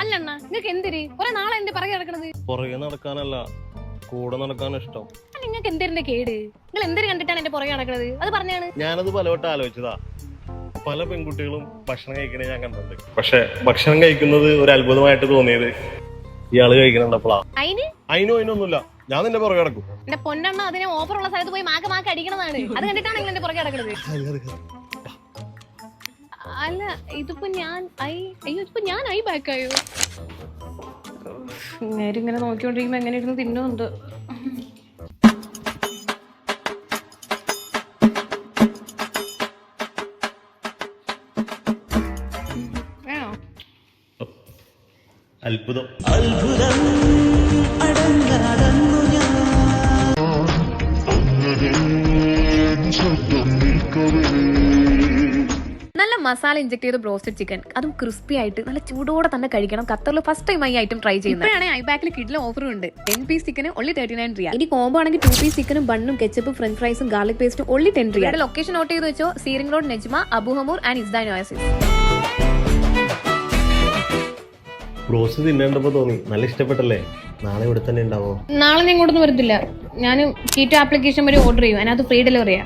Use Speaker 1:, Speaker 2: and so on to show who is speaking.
Speaker 1: അല്ലണ്ണ നിങ്ങൾക്ക് എന്തിരി? കുറെ നാളെ എന്റെ പറകെ നടക്കണത്.
Speaker 2: പുറകെ നടക്കാനല്ല കൂടെ നടക്കാൻ ഇഷ്ടം.
Speaker 1: നിങ്ങൾക്ക് കേട്? നിങ്ങൾ കണ്ടിട്ടാണ് എന്റെ പുറകെ നടക്കണത്? അത് പറഞ്ഞാണ്.
Speaker 2: ഞാനത് പലവട്ടം ആലോചിച്ചതാ. പല പെൺകുട്ടികളും ഭക്ഷണം കഴിക്കണേ ഞാൻ കണ്ടിട്ടുണ്ട്. പക്ഷെ ഭക്ഷണം കഴിക്കുന്നത് ഒരു അത്ഭുതമായിട്ട് തോന്നിയത് ഇയാൾ കഴിക്കണപ്പോളാ
Speaker 1: അതിന്
Speaker 2: അതിനും അതിനൊന്നുമില്ല ഞാൻ നിന്റെ പുറകെ കിടക്കും.
Speaker 1: എന്റെ പൊന്നെണ്ണ അതിനെ ഓഫർ ഉള്ള സ്ഥലത്ത് പോയി മാക്ക് മാക്ക് അടിക്കണതാണ്. അത് കണ്ടിട്ടാണ് നിങ്ങൾ എന്റെ പുറകെ കിടക്കുന്നത് അല്ല ഇതിപ്പോ ഞാൻ ഐ അയ്യോ ഇതിപ്പോ ഞാൻ ഐ ബാക്കായോ നേരം ഇങ്ങനെ നോക്കിക്കൊണ്ടിരിക്കുമ്പോ എങ്ങനെ ഇരുന്ന് തിന്നുന്നുണ്ട്. അത്ഭുതം.
Speaker 2: അത്ഭുതം.
Speaker 1: നല്ല മസാല ഇഞ്ചക്ട് ചെയ്ത ബ്രോസ്റ്റഡ് ചിക്കൻ. അതും ക്രിസ്പി ആയിട്ട് നല്ല ചൂടോടെ തന്നെ കഴിക്കണം. ഖത്തറിൽ ഫസ്റ്റ് ടൈം ഈ ഐറ്റം ട്രൈ ചെയ്യുന്നത്. ഐ ബാക്കിൽ കിഡിലെ ഓഫറും ഉണ്ട്. ടെൻ പീസ് ചിക്കന് ഒള്ളി തേർട്ടി നയൻ റിയ ഇനി കോംബോ ആണെങ്കിൽ ടു പീസ് ചിക്കനും ബണ്ണും കെച്ചപ്പും ഫ്രഞ്ച് ഫ്രൈസും ഗാർലിക് പേസ്റ്റും only ten Riya location note ചെയ്ത് വെച്ചോ. സീറിംഗ് road Najma Abu Hamour and Izdan Oasis
Speaker 2: bros തിന്നേണ്ടപ്പോ തോന്നി. നല്ല ഇഷ്ടപ്പെട്ടല്ലേ? നാളെ ഇവിടെ തന്നെ ഉണ്ടാവോ?
Speaker 1: നാളെ ഞാൻ ഇങ്ങോട്ടൊന്നും വരത്തില്ല. ഞാൻ കീറ്റോ ആപ്ലിക്കേഷൻ വഴി ഓർഡർ ചെയ്യും. അതിനകത്ത് ഫ്രീ ഡെലിവറിയാ